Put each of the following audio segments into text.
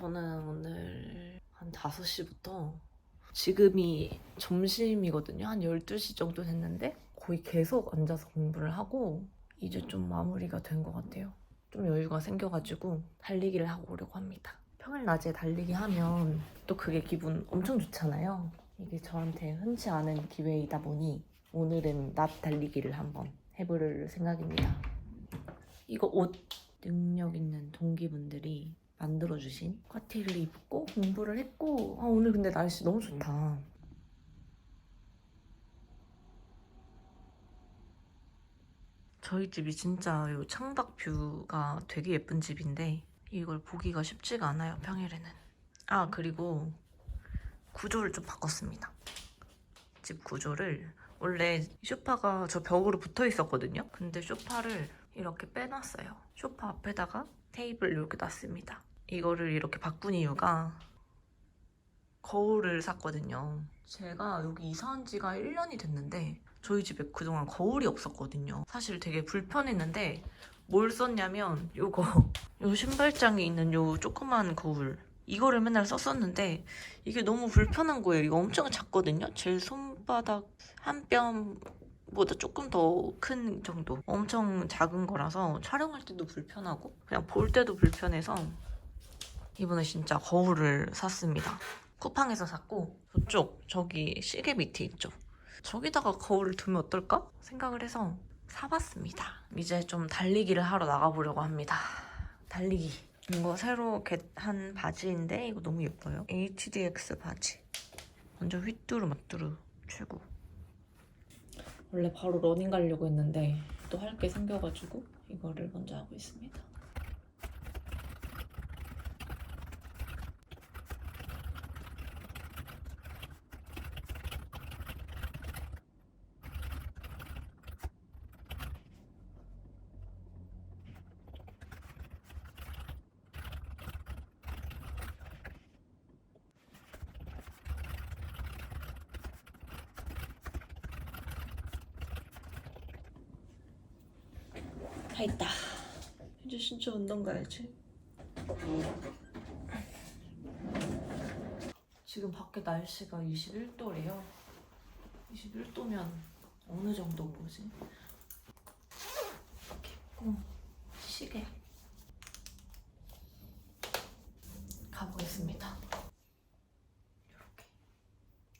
저는 오늘 한 5시부터 지금이 점심이거든요. 한 12시 정도 됐는데 거의 계속 앉아서 공부를 하고 이제 좀 마무리가 된 것 같아요. 좀 여유가 생겨가지고 달리기를 하고 오려고 합니다. 평일 낮에 달리기 하면 또 그게 기분 엄청 좋잖아요. 이게 저한테 흔치 않은 기회이다 보니 오늘은 낮 달리기를 한번 해볼 생각입니다. 이거 옷 능력 있는 동기분들이 만들어주신 과티를 입고 공부를 했고 아, 오늘 근데 날씨 너무 좋다. 저희 집이 진짜 요 창밖 뷰가 되게 예쁜 집인데 이걸 보기가 쉽지가 않아요 평일에는. 아 그리고 구조를 좀 바꿨습니다. 집 구조를 원래 소파가 저 벽으로 붙어 있었거든요. 근데 소파를 이렇게 빼놨어요. 소파 앞에다가 테이블 이렇게 놨습니다. 이거를 이렇게 바꾼 이유가 거울을 샀거든요. 제가 여기 이사한 지가 1년이 됐는데 저희 집에 그동안 거울이 없었거든요. 사실 되게 불편했는데 뭘 썼냐면 요거 요 신발장에 있는 요 조그만 거울 이거를 맨날 썼었는데 이게 너무 불편한 거예요. 이거 엄청 작거든요. 제 손바닥 한 뼘보다 조금 더 큰 정도. 엄청 작은 거라서 촬영할 때도 불편하고 그냥 볼 때도 불편해서 이번에 진짜 거울을 샀습니다. 쿠팡에서 샀고 저쪽 저기 시계 밑에 있죠. 저기다가 거울을 두면 어떨까 생각을 해서 사봤습니다. 이제 좀 달리기를 하러 나가보려고 합니다. 달리기. 이거 새로 겟한 바지인데 이거 너무 예뻐요. HDX 바지. 완전 휘뚜루 마뚜루 최고. 원래 바로 러닝 가려고 했는데 또 할 게 생겨가지고 이거를 먼저 하고 있습니다. 다 있다. 이제 진짜 운동 가야지. 지금 밖에 날씨가 21도래요. 21도면 어느 정도인 거지? 겠고 시계 가보겠습니다. 이렇게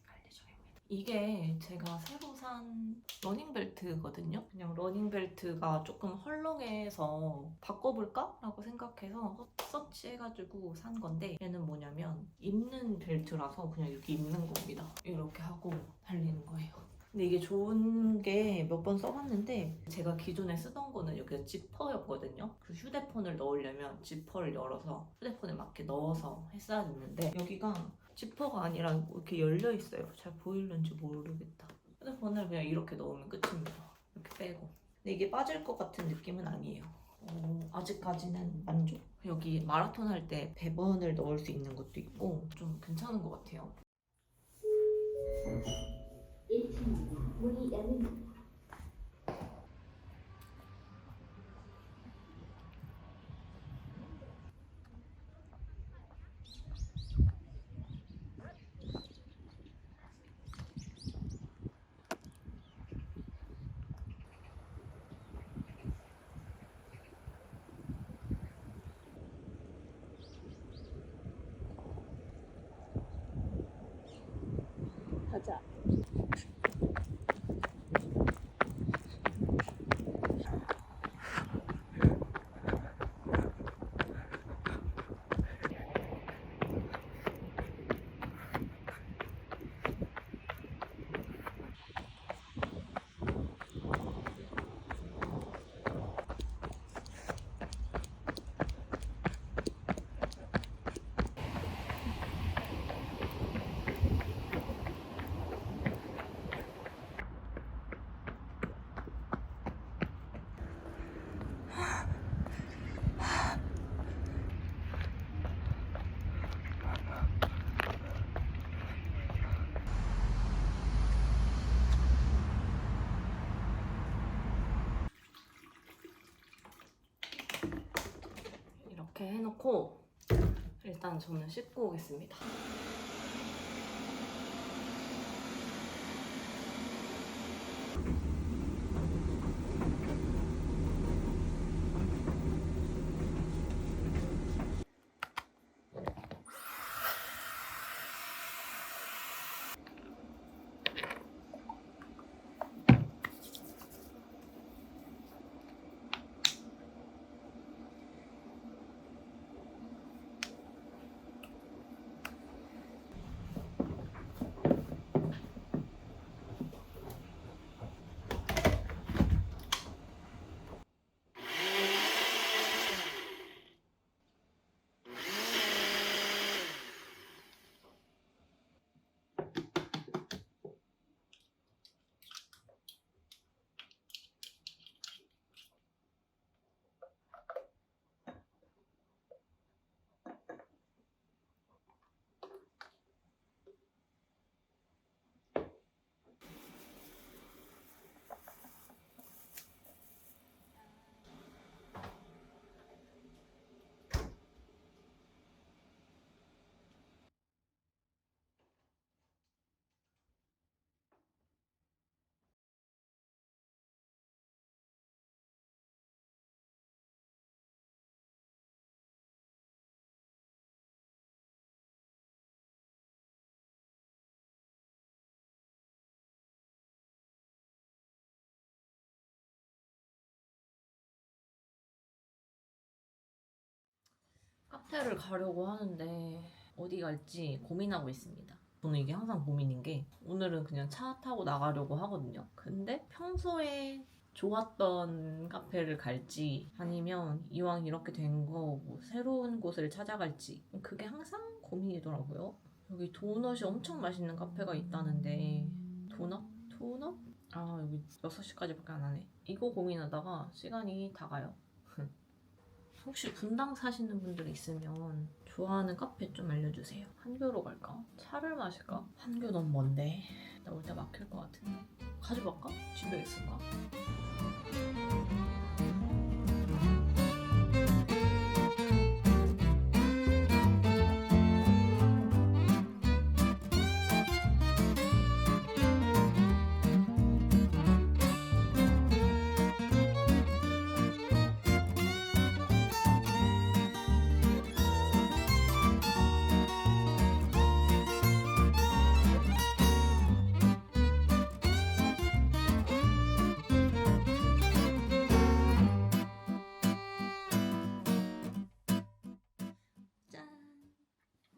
갈 예정입니다. 이게 제가 새로 산 러닝벨트거든요. 그냥 러닝벨트가 조금 헐렁해서 바꿔볼까? 라고 생각해서 서치해가지고 산 건데 얘는 뭐냐면 입는 벨트라서 그냥 이렇게 입는 겁니다. 이렇게 하고 달리는 거예요. 근데 이게 좋은 게 몇 번 써봤는데 제가 기존에 쓰던 거는 여기가 지퍼였거든요. 그 휴대폰을 넣으려면 지퍼를 열어서 휴대폰에 맞게 넣어서 했어야 됐는데 여기가 지퍼가 아니라 이렇게 열려 있어요. 잘 보이는지 모르겠다. 휴대폰을 그냥 이렇게 넣으면 끝입니다. 이렇게 빼고. 근데 이게 빠질 것 같은 느낌은 아니에요. 어, 아직까지는 만족. 여기 마라톤 할때 배번을 넣을 수 있는 것도 있고 좀 괜찮은 것 같아요. 1층 문이 열립니다. 가자. 이렇게 해놓고 일단 저는 씻고 오겠습니다. 카페를 가려고 하는데 어디 갈지 고민하고 있습니다. 저는 이게 항상 고민인 게 오늘은 그냥 차 타고 나가려고 하거든요. 근데 평소에 좋았던 카페를 갈지 아니면 이왕 이렇게 된 거 뭐 새로운 곳을 찾아갈지 그게 항상 고민이더라고요. 여기 도넛이 엄청 맛있는 카페가 있다는데 도넛? 도넛? 아 여기 6시까지밖에 안 하네. 이거 고민하다가 시간이 다 가요. 혹시 분당 사시는 분들 있으면 좋아하는 카페 좀 알려주세요. 한교로 갈까? 차를 마실까? 한교 너무 먼데 나 올 때 막힐 것 같은데 가져갈까? 집에 있을까?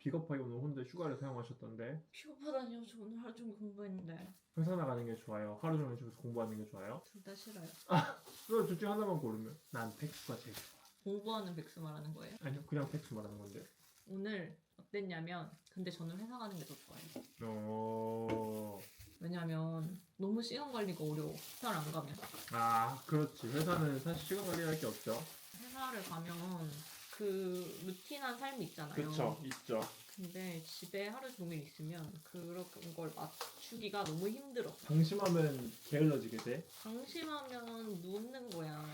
비겁하게 오늘 혼자 휴가를 사용하셨던데 피곤하다니요. 저 오늘 하루 종일 공부했는데 회사 나가는 게 좋아요? 하루 종일 집에서 공부하는 게 좋아요? 둘 다 싫어요. 그럼 둘중 하나만 고르면 난 백수가 제일 좋아 공부하는 백수 말하는 거예요? 아니요 그냥 백수 말하는 건데 오늘 어땠냐면 근데 저는 회사 가는 게 더 좋아요. 어... 왜냐면 너무 시간 관리가 어려워. 회사를 안 가면. 아 그렇지 회사는 사실 시간 관리할 게 없죠 회사를 가면 그 루틴한 삶이 있잖아요. 그쵸 있죠 근데 집에 하루 종일 있으면 그런 걸 맞추기가 너무 힘들어. 방심하면 게을러지게 돼 방심하면 눕는 거야.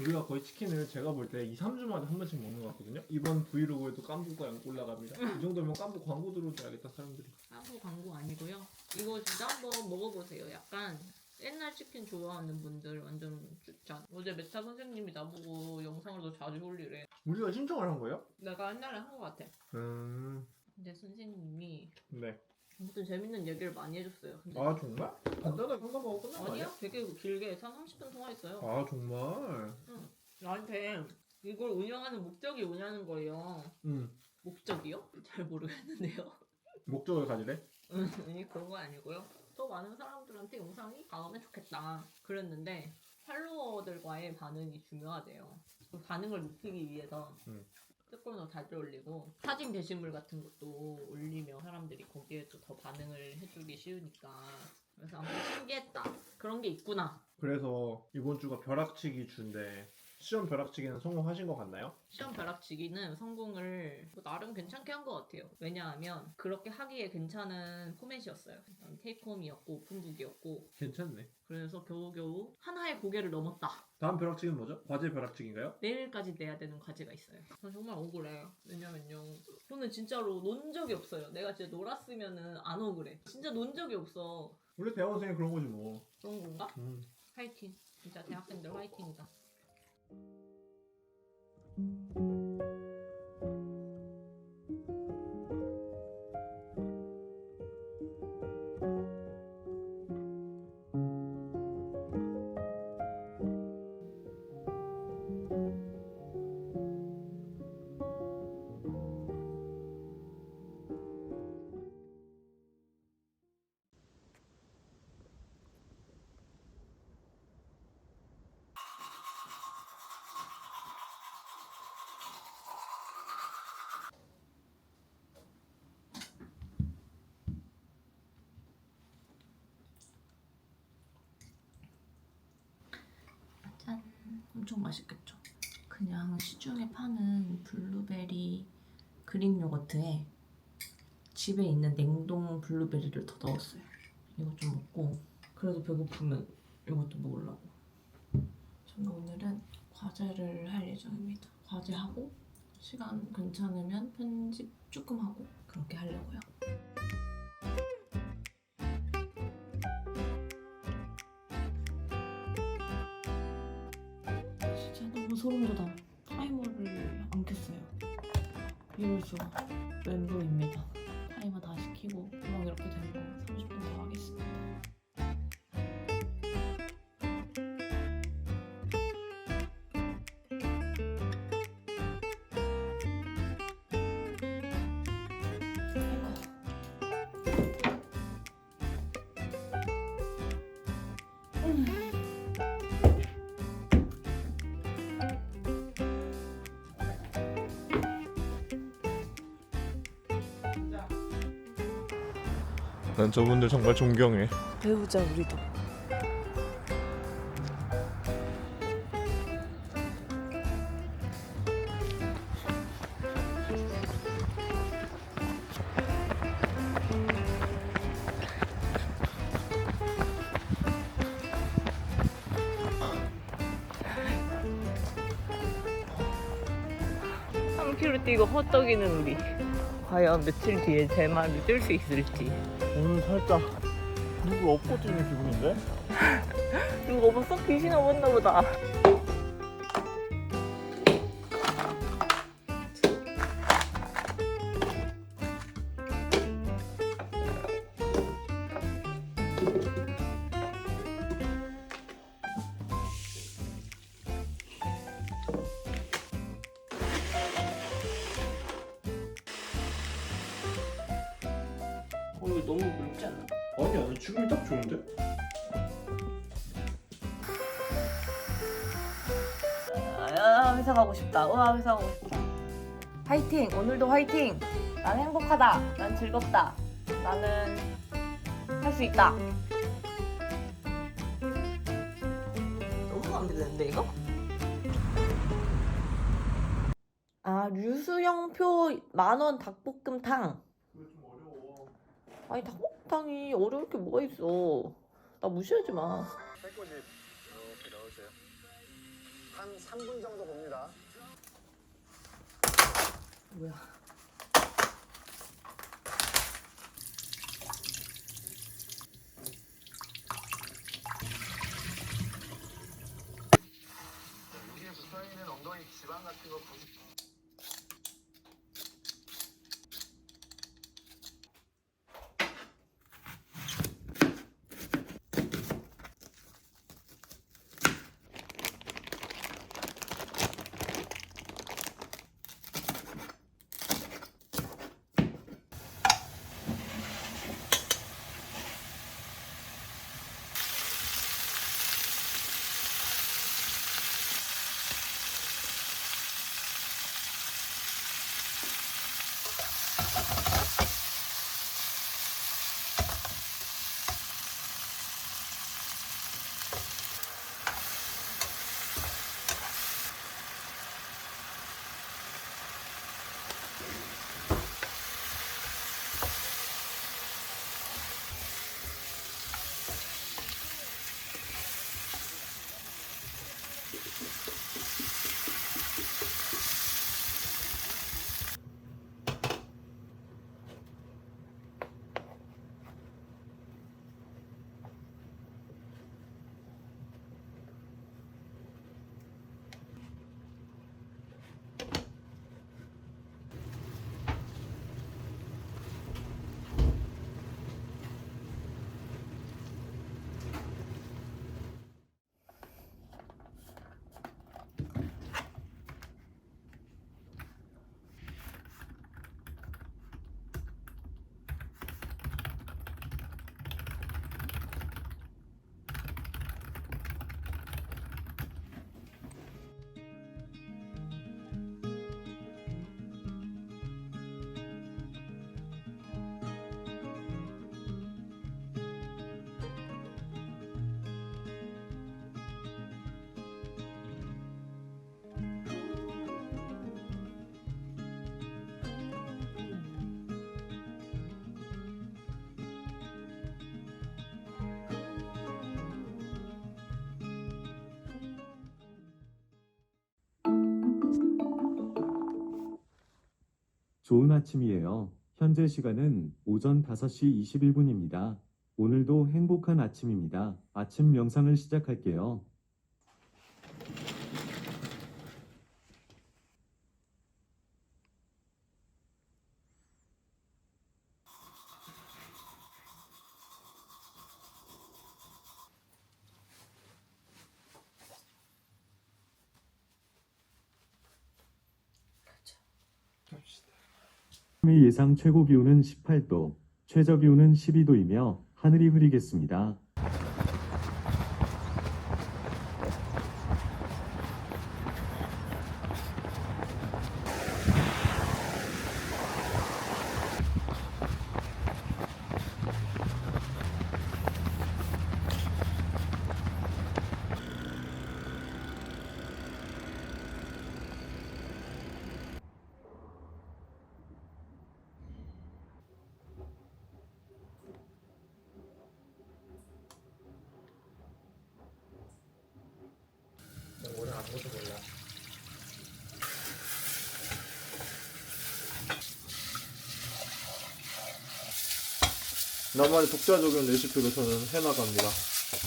우리가 거의 치킨을 제가 볼 때 2, 3주마다 한 번씩 먹는 것 같거든요 이번 브이로그에도 깐부가 올라갑니다 이 정도면 깐부 광고 들어줘야겠다 사람들이 아무 광고 아니고요. 이거 진짜 한번 먹어보세요. 약간 옛날 치킨 좋아하는 분들 완전 추천. 어제 메타 선생님이 나보고 영상을 더 자주 올리래. 우리가 신청을 한 거예요? 내가 옛날에 한 것 같아. 음... 근데 선생님이 네. 아무튼 재밌는 얘기를 많이 해줬어요. 근데 아 정말? 간단하게 한가하고 끝난 거 아니야? 아니야? 되게 길게 한 30분 통화했어요. 아 정말? 나한테 이걸 운영하는 목적이 뭐냐는 거예요. 응 목적이요? 잘 모르겠는데요. 목적을 가지래? 음, 아니 그런 거 아니고요. 더 많은 사람들한테 영상이 가면 좋겠다. 그랬는데 팔로워들과의 반응이 중요하대요. 그 반응을 높이기 위해서 음. 댓글도 더 자주 올리고 사진 게시물 같은 것도 올리면 사람들이 거기에 또 더 반응을 해주기 쉬우니까 그래서 아무튼 신기했다. 그런 게 있구나. 그래서 이번 주가 벼락치기 주인데 시험 벼락치기는 성공하신 것 같나요? 시험 벼락치기는 성공을 뭐 나름 괜찮게 한 것 같아요. 왜냐하면 그렇게 하기에 괜찮은 포맷이었어요. 테이크홈이었고 오픈북이었고 괜찮네. 그래서 겨우겨우 하나의 고개를 넘었다. 다음 벼락치기는 뭐죠? 과제 벼락치기인가요? 내일까지 내야 되는 과제가 있어요. 전 정말 억울해요. 왜냐면요. 저는 진짜로 논 적이 없어요. 내가 진짜 놀았으면은 안 억울해. 진짜 논 적이 없어. 원래 대학원생이 그런 거지 뭐. 그런 건가? 음. 화이팅. 진짜 대학생들 화이팅이다. thank you 엄청 맛있겠죠? 그냥 시중에 파는 블루베리 그릭 요거트에 집에 있는 냉동 블루베리를 더 넣었어요. 이거 좀 먹고 그래도 배고프면 이것도 먹으려고. 저는 오늘은 과제를 할 예정입니다. 과제하고 시간 괜찮으면 편집 조금 하고 그렇게 하려고요. 비로소 멘붕입니다. 난 저분들 정말 존경해. 배우자 우리도. 삼킬로 뛰고 헛떡이는 우리. 과연 며칠 뒤에 제 말을 뜰 수 있을지. 오늘 살짝 누구 업고 뛰는 기분인데? 누가 벌써 귀신 와봤나 보다. 너무 묽지 않나? 아니야, 지금이 딱 좋은데? 아, 회사 가고 싶다. 와, 회사 가고 싶다. 화이팅! 오늘도 화이팅! 난 행복하다. 난 즐겁다. 나는 할 수 있다. 너무 마음에 드는데, 이거? 아, 류수영표 만원 닭볶음탕. 아니, 닭볶음탕이 어려울 게 뭐가 있어. 나 무시하지 마. 빼꼬집 이렇게 넣으세요. 한 3분 정도 봅니다. 뭐야. 좋은 아침이에요. 현재 시간은 오전 5시 21분입니다. 오늘도 행복한 아침입니다. 아침 명상을 시작할게요. 오늘 예상 최고 기온은 18도, 최저 기온은 12도이며 하늘이 흐리겠습니다. 나만의 독자적인 레시피로 저는 해나갑니다.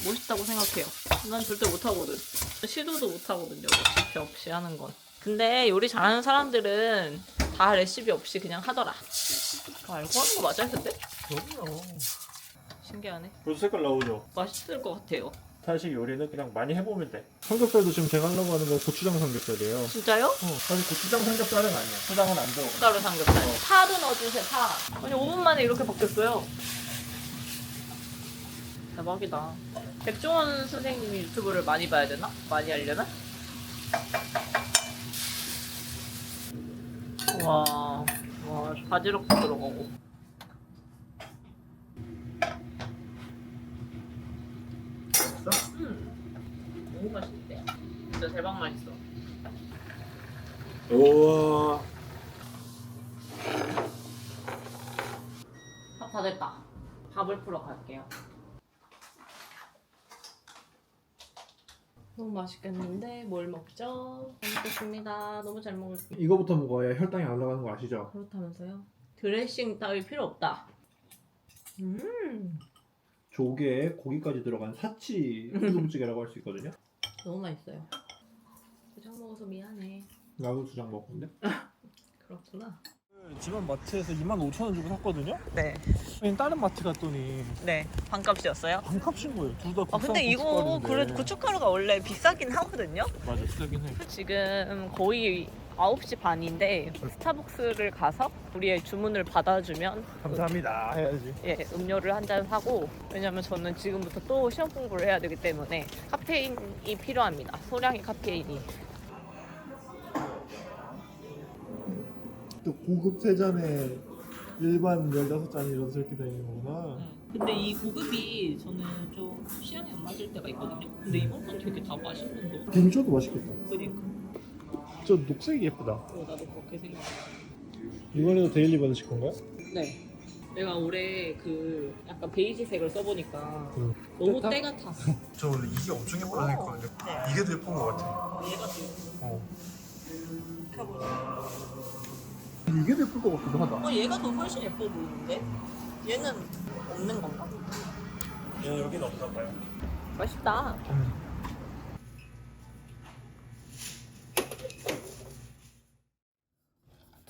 멋있다고 생각해요. 난 절대 못하거든. 시도도 못하거든요. 레시피 없이 하는 건. 근데 요리 잘하는 사람들은 다 레시피 없이 그냥 하더라. 그거 알고 하는 거 맞아요, 근데? 그럼요. 신기하네. 벌써 색깔 나오죠? 맛있을 것 같아요. 사실 요리는 그냥 많이 해보면 돼. 삼겹살도 지금 제가 하려고 하는 건 고추장 삼겹살이에요. 진짜요? 어, 사실 고추장 삼겹살은 아니야. 초장은 안 들어가. 쌀로 삼겹살. 파도 넣어주세요, 파. 아니, 5분 만에 이렇게 바뀌었어요. 대박이다. 백종원 선생님이 유튜브를 많이 봐야 되나? 많이 하려나? 와, 와, 바지락도 들어가고. 음, 너무 맛있는데? 진짜 대박 맛있어. 우와. 밥 다 됐다. 밥을 풀어 갈게요. 너무 맛있겠는데 뭘 먹죠? 잘 먹겠습니다. 너무 잘 먹을게요. 이거부터 먹어야 혈당이 안 올라가는 거 아시죠? 그렇다면서요? 드레싱 따위 필요 없다. 음, 조개에 고기까지 들어간 사치 두부찌개라고 할 수 있거든요. 너무 맛있어요. 부장 먹어서 미안해. 나도 두 장 먹었는데. 그렇구나. 집안 마트에서 2만 5천 원 주고 샀거든요. 네, 그냥 다른 마트 갔더니 네, 반값이었어요. 반값인 거예요. 둘 다. 아 근데 이거 그래 고춧가루가 원래 비싸긴 하거든요. 맞아, 비싸긴 해. 지금 거의 9시 반인데 스타벅스를 가서 우리의 주문을 받아주면 감사합니다 해야지. 예, 음료를 한 잔 사고 왜냐면 저는 지금부터 또 시험 공부를 해야 되기 때문에 카페인이 필요합니다. 소량의 카페인이. 고급 세 잔에 일반 15잔이라서 이렇게 되는 거구나. 근데 이 고급이 저는 좀 취향이 안 맞을 때가 있거든요. 근데 이번 건 되게 다 맛있는 거. 갱초도 맛있겠다. 그러니까 저 녹색이 예쁘다. 어, 나도 그렇게 생각해. 이번에도 데일리 받으실 건가요? 네. 내가 올해 그 약간 베이지색을 써보니까 음. 너무 됐다? 때 같아. 저 원래 이게 엄청 예쁘다 생각했거든요. 이게 더 예쁜 것 같아. 얘가 지금 어. 펴보자. 이게 더 예쁠 것 같기도 하다. 어, 얘가 더 훨씬 예뻐 보이는데? 얘는 없는 건가? 예, 여기는 없나 봐요. 맛있다.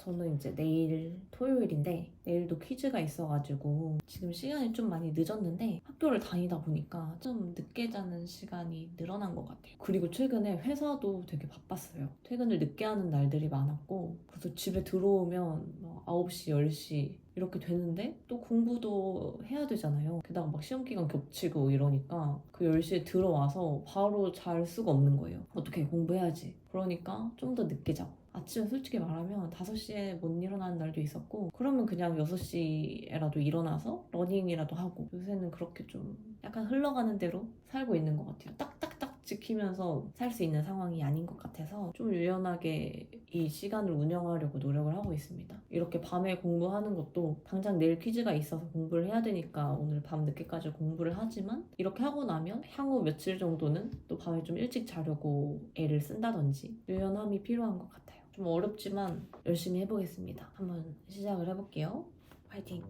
저는 이제 내일 토요일인데 내일도 퀴즈가 있어가지고 지금 시간이 좀 많이 늦었는데 학교를 다니다 보니까 좀 늦게 자는 시간이 늘어난 것 같아요. 그리고 최근에 회사도 되게 바빴어요. 퇴근을 늦게 하는 날들이 많았고 그래서 집에 들어오면 뭐 9시, 10시 이렇게 되는데 또 공부도 해야 되잖아요. 게다가 막 시험 기간 겹치고 이러니까 그 10시에 들어와서 바로 잘 수가 없는 거예요. 어떻게 공부해야지. 그러니까 좀 더 늦게 자고. 아침에 솔직히 말하면 5시에 못 일어나는 날도 있었고 그러면 그냥 6시에라도 일어나서 러닝이라도 하고 요새는 그렇게 좀 약간 흘러가는 대로 살고 있는 것 같아요. 딱딱딱 지키면서 살 수 있는 상황이 아닌 것 같아서 좀 유연하게 이 시간을 운영하려고 노력을 하고 있습니다. 이렇게 밤에 공부하는 것도 당장 내일 퀴즈가 있어서 공부를 해야 되니까 오늘 밤 늦게까지 공부를 하지만 이렇게 하고 나면 향후 며칠 정도는 또 밤에 좀 일찍 자려고 애를 쓴다든지 유연함이 필요한 것 같아요. 좀 어렵지만 열심히 해보겠습니다. 한번 시작을 해볼게요. 파이팅!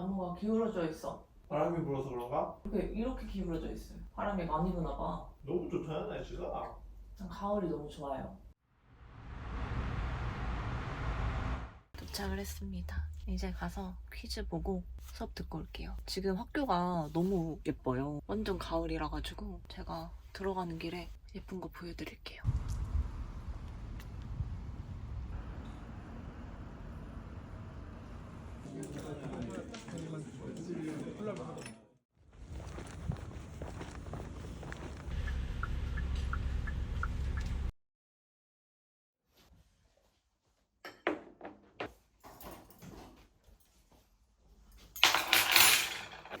나무가 기울어져 있어. 바람이 불어서 그런가? 이렇게, 이렇게 기울어져 있어요. 바람이 많이 부나 봐. 너무 좋잖아 날씨가. 전 가을이 너무 좋아요. 도착을 했습니다. 이제 가서 퀴즈 보고 수업 듣고 올게요. 지금 학교가 너무 예뻐요. 완전 가을이라 가지고 제가 들어가는 길에 예쁜 거 보여드릴게요.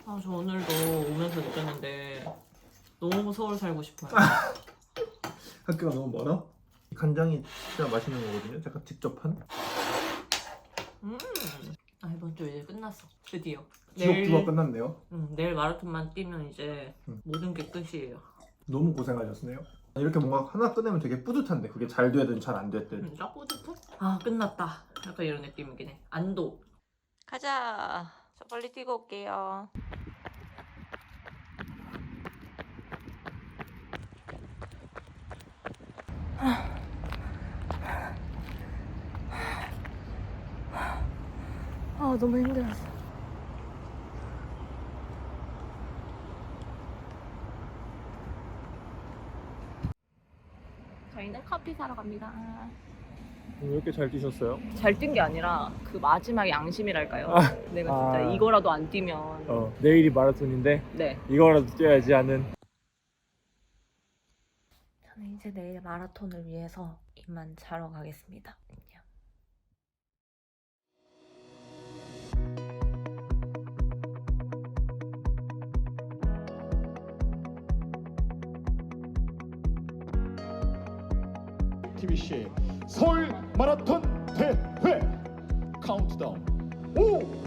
아, 저 오늘도 오면서 느꼈는데 살고 싶어요. 학교가 너무 멀어? 간장이 진짜 맛있는 거거든요. 제가 직접 한. 음. 아, 이번 주 이제 끝났어. 드디어. 지옥주가 끝났네요. 음, 내일 마라톤만 뛰면 이제 음. 모든 게 끝이에요. 너무 고생하셨네요. 이렇게 뭔가 하나 끝내면 되게 뿌듯한데 그게 잘 되든 잘 안 됐든. 진짜 뿌듯해? 아, 끝났다. 약간 이런 느낌이긴 해. 안도. 가자. 저 빨리 뛰고 올게요. 아, 너무 힘들었어. 저희는 커피 사러 갑니다. 왜 이렇게 잘 뛰셨어요? 잘 뛴 게 아니라 그 마지막 양심이랄까요? 아. 내가 진짜 아. 이거라도 안 뛰면 어 내일이 마라톤인데 네. 이거라도 뛰어야지 하는. 이제 내일 마라톤을 위해서 이만 자러 가겠습니다. 안녕. TBC 서울 마라톤 대회 카운트다운 5